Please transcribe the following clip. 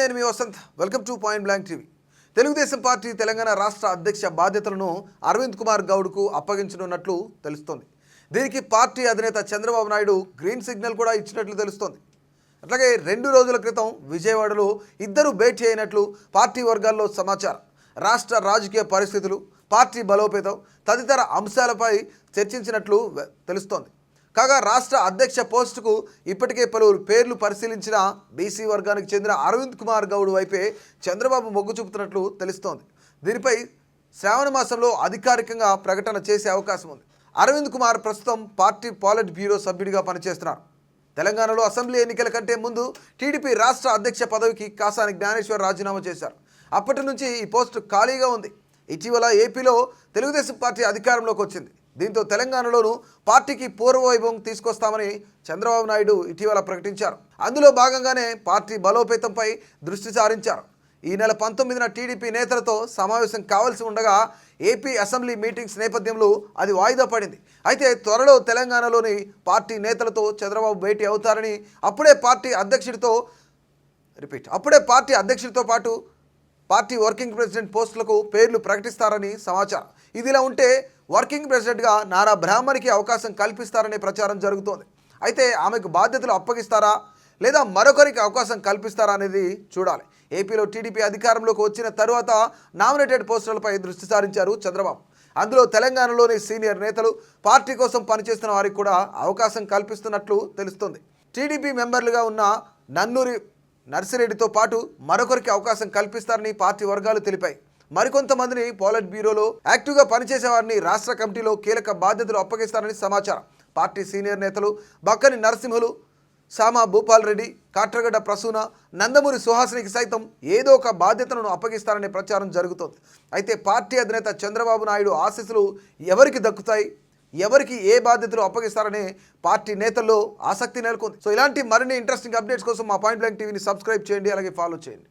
నేను మీ Vasanth. Welcome to point blank TV Telugu Desam party Telangana రాష్ట్ర అధ్యక్ష బాధ్యతలను అరవింద్ కుమార్ గౌడ్కు అప్పగించనున్నట్లు తెలుస్తోంది. దీనికి పార్టీ అధినేత చంద్రబాబు నాయుడు గ్రీన్ సిగ్నల్ కూడా ఇచ్చినట్లు తెలుస్తోంది. అట్లాగే రెండు రోజుల క్రితం విజయవాడలో ఇద్దరు భేటీ అయినట్లు పార్టీ వర్గాల్లో సమాచారం. రాష్ట్ర రాజకీయ పరిస్థితులు పార్టీ బలోపేతం తదితర అంశాలపై చర్చించినట్లు తెలుస్తోంది. కాగా రాష్ట్ర అధ్యక్ష పోస్టుకు ఇప్పటికే పలువురు పేర్లు పరిశీలించిన బీసీ వర్గానికి చెందిన అరవింద్ కుమార్ గౌడ్ వైపే చంద్రబాబు మొగ్గు చూపుతున్నట్లు తెలుస్తోంది. దీనిపై శ్రావణ మాసంలో అధికారికంగా ప్రకటన చేసే అవకాశం ఉంది. అరవింద్ కుమార్ ప్రస్తుతం పార్టీ పాలిట్ బ్యూరో సభ్యుడిగా పనిచేస్తున్నారు. తెలంగాణలో అసెంబ్లీ ఎన్నికల కంటే ముందు టీడీపీ రాష్ట్ర అధ్యక్ష పదవికి కాసాని జ్ఞానేశ్వర్ రాజీనామా చేశారు. అప్పటి నుంచి ఈ పోస్టు ఖాళీగా ఉంది. ఇటీవల ఏపీలో తెలుగుదేశం పార్టీ అధికారంలోకి వచ్చింది. దీంతో తెలంగాణలోనూ పార్టీకి పూర్వవైభవం తీసుకొస్తామని చంద్రబాబు నాయుడు ఇటీవల ప్రకటించారు. అందులో భాగంగానే పార్టీ బలోపేతంపై దృష్టి సారించారు. ఈ నెల పంతొమ్మిదిన టీడీపీ నేతలతో సమావేశం కావాల్సి ఉండగా ఏపీ అసెంబ్లీ మీటింగ్స్ నేపథ్యంలో అది వాయిదా పడింది. అయితే త్వరలో తెలంగాణలోని పార్టీ నేతలతో చంద్రబాబు భేటీ అవుతారని అప్పుడే పార్టీ అధ్యక్షుడితో రిపీట్ అప్పుడే పార్టీ అధ్యక్షుడితో పాటు పార్టీ వర్కింగ్ ప్రెసిడెంట్ పోస్టులకు పేర్లు ప్రకటిస్తారని సమాచారం. ఇదిలా ఉంటే వర్కింగ్ ప్రెసిడెంట్గా నారా బ్రాహ్మణికి అవకాశం కల్పిస్తారనే ప్రచారం జరుగుతోంది. అయితే ఆమెకు బాధ్యతలు అప్పగిస్తారా? లేదా మరొకరికి అవకాశం కల్పిస్తారా అనేది చూడాలి. ఏపీలో టీడీపీ అధికారంలోకి వచ్చిన తరువాత నామినేటెడ్ పోస్టులపై దృష్టి సారించారు చంద్రబాబు. అందులో తెలంగాణలోని సీనియర్ నేతలు పార్టీ కోసం పనిచేస్తున్న వారికి కూడా అవకాశం కల్పిస్తున్నట్లు తెలుస్తుంది. టీడీపీ మెంబర్లుగా ఉన్న నన్నూరి నర్సిరెడ్డితో పాటు మరొకరికి అవకాశం కల్పిస్తారని పార్టీ వర్గాలు తెలిపాయి. మరికొంతమందిని పాలెట్ బ్యూరోలో యాక్టివ్గా పనిచేసే వారిని రాష్ట్ర కమిటీలో కీలక బాధ్యతలు అప్పగిస్తారని సమాచారం. పార్టీ సీనియర్ నేతలు బక్కని నరసింహులు సామా భూపాల్ రెడ్డి కాట్రగడ్డ ప్రసూన నందమూరి సుహాసినికి సైతం ఏదో ఒక బాధ్యతలను అప్పగిస్తారనే ప్రచారం జరుగుతోంది. అయితే పార్టీ అధినేత చంద్రబాబు నాయుడు ఆశీస్సులు ఎవరికి దక్కుతాయి? ఎవరికి ఏ బాధ్యతలు అప్పగిస్తారనే పార్టీ నేతల్లో ఆసక్తి నెలకొంది. సో ఇలాంటి మరిన్ని ఇంట్రెస్టింగ్ అప్డేట్స్ కోసం మా పాయింట్ బ్లాంక్ టీవీని సబ్స్క్రైబ్ చేయండి అలాగే ఫాలో చేయండి.